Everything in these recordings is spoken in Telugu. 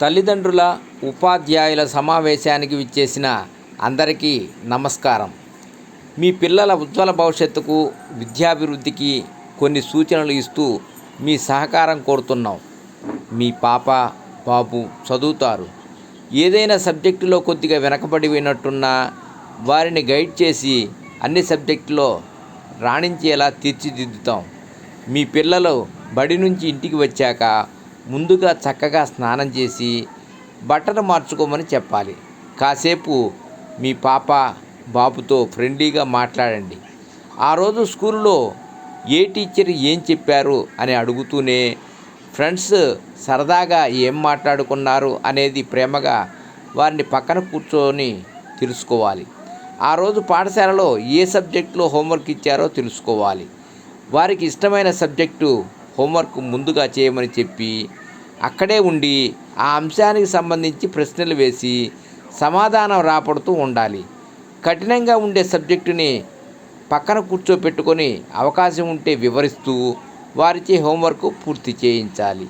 తల్లిదండ్రుల ఉపాధ్యాయుల సమావేశానికి విచ్చేసిన అందరికీ నమస్కారం. మీ పిల్లల ఉజ్వల భవిష్యత్తుకు విద్యాభివృద్ధికి కొన్ని సూచనలు ఇస్తూ మీ సహకారం కోరుతున్నాం. మీ పాప బాబు చదువుతారు. ఏదైనా సబ్జెక్టులో కొద్దిగా వెనకబడి పోయినట్టున్నా వారిని గైడ్ చేసి అన్ని సబ్జెక్టులో రాణించేలా తీర్చిదిద్దుతాం. మీ పిల్లలు బడి నుంచి ఇంటికి వచ్చాక ముందుగా చక్కగా స్నానం చేసి బట్టలు మార్చుకోమని చెప్పాలి. కాసేపు మీ పాప బాబుతో ఫ్రెండ్లీగా మాట్లాడండి. ఆ రోజు స్కూల్లో ఏ టీచర్ ఏం చెప్పారు అని అడుగుతూనే ఫ్రెండ్స్ సరదాగా ఏం మాట్లాడుకున్నారు అనేది ప్రేమగా వారిని పక్కన కూర్చొని తెలుసుకోవాలి. ఆ రోజు పాఠశాలలో ఏ సబ్జెక్టులో హోంవర్క్ ఇచ్చారో తెలుసుకోవాలి. వారికి ఇష్టమైన సబ్జెక్టు హోంవర్క్ ముందుగా చేయమని చెప్పి అక్కడే ఉండి ఆ అంశానికి సంబంధించి ప్రశ్నలు వేసి సమాధానం రాపడుతూ ఉండాలి. కఠినంగా ఉండే సబ్జెక్టుని పక్కన కూర్చోపెట్టుకొని అవకాశం ఉంటే వివరిస్తూ వారిచే హోంవర్క్ పూర్తి చేయించాలి.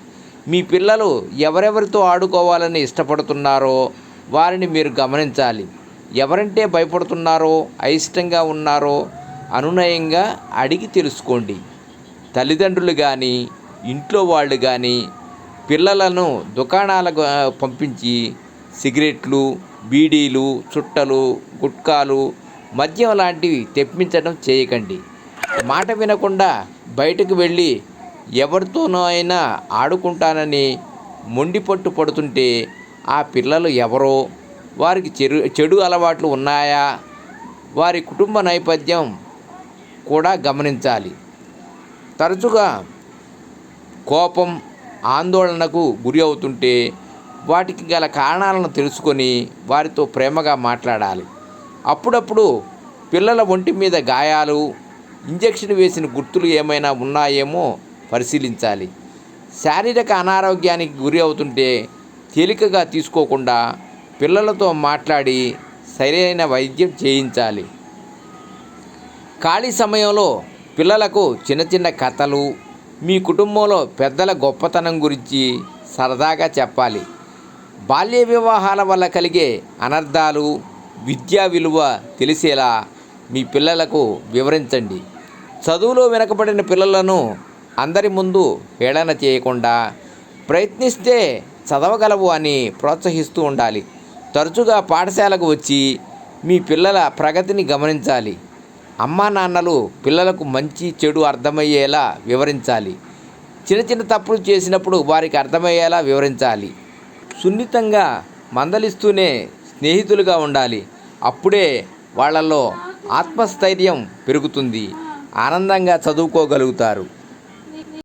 మీ పిల్లలు ఎవరెవరితో ఆడుకోవాలని ఇష్టపడుతున్నారో వారిని మీరు గమనించాలి. ఎవరంటే భయపడుతున్నారో అయిష్టంగా ఉన్నారో అనునయంగా అడిగి తెలుసుకోండి. తల్లిదండ్రులు కానీ ఇంట్లో వాళ్ళు కానీ పిల్లలను దుకాణాలకు పంపించి సిగరెట్లు బీడీలు చుట్టలు గుట్కాలు మద్యం లాంటివి తెప్పించడం చేయకండి. మాట వినకుండా బయటకు వెళ్ళి ఎవరితోనో అయినా ఆడుకుంటానని మొండి పట్టు పడుతుంటే ఆ పిల్లలు ఎవరో వారికి చెడు చెడు అలవాట్లు ఉన్నాయా? వారి కుటుంబ నేపథ్యం కూడా గమనించాలి. తరచుగా కోపం ఆందోళనకు గురి అవుతుంటే వాటికి గల కారణాలను తెలుసుకొని వారితో ప్రేమగా మాట్లాడాలి. అప్పుడప్పుడు పిల్లల ఒంటి మీద గాయాలు ఇంజెక్షన్ వేసిన గుర్తులు ఏమైనా ఉన్నాయేమో పరిశీలించాలి. శారీరక అనారోగ్యానికి గురి అవుతుంటే తేలికగా తీసుకోకుండా పిల్లలతో మాట్లాడి సరైన వైద్యం చేయించాలి. ఖాళీ సమయంలో పిల్లలకు చిన్న చిన్న కథలు మీ కుటుంబంలో పెద్దల గొప్పతనం గురించి సరదాగా చెప్పాలి. బాల్య వివాహాల వల్ల కలిగే అనర్థాలు విద్యా విలువ తెలిసేలా మీ పిల్లలకు వివరించండి. చదువులో వెనకబడిన పిల్లలను అందరి ముందు ఏడన చేయకుండా ప్రయత్నిస్తే చదవగలవు అని ప్రోత్సహిస్తూ ఉండాలి. తరచుగా పాఠశాలకు వచ్చి మీ పిల్లల ప్రగతిని గమనించాలి. అమ్మా నాన్నలు పిల్లలకు మంచి చెడు అర్థమయ్యేలా వివరించాలి. చిన్న చిన్న తప్పులు చేసినప్పుడు వారికి అర్థమయ్యేలా వివరించాలి. సున్నితంగా మందలిస్తూనే స్నేహితులుగా ఉండాలి. అప్పుడే వాళ్ళలో ఆత్మస్థైర్యం పెరుగుతుంది. ఆనందంగా చదువుకోగలుగుతారు.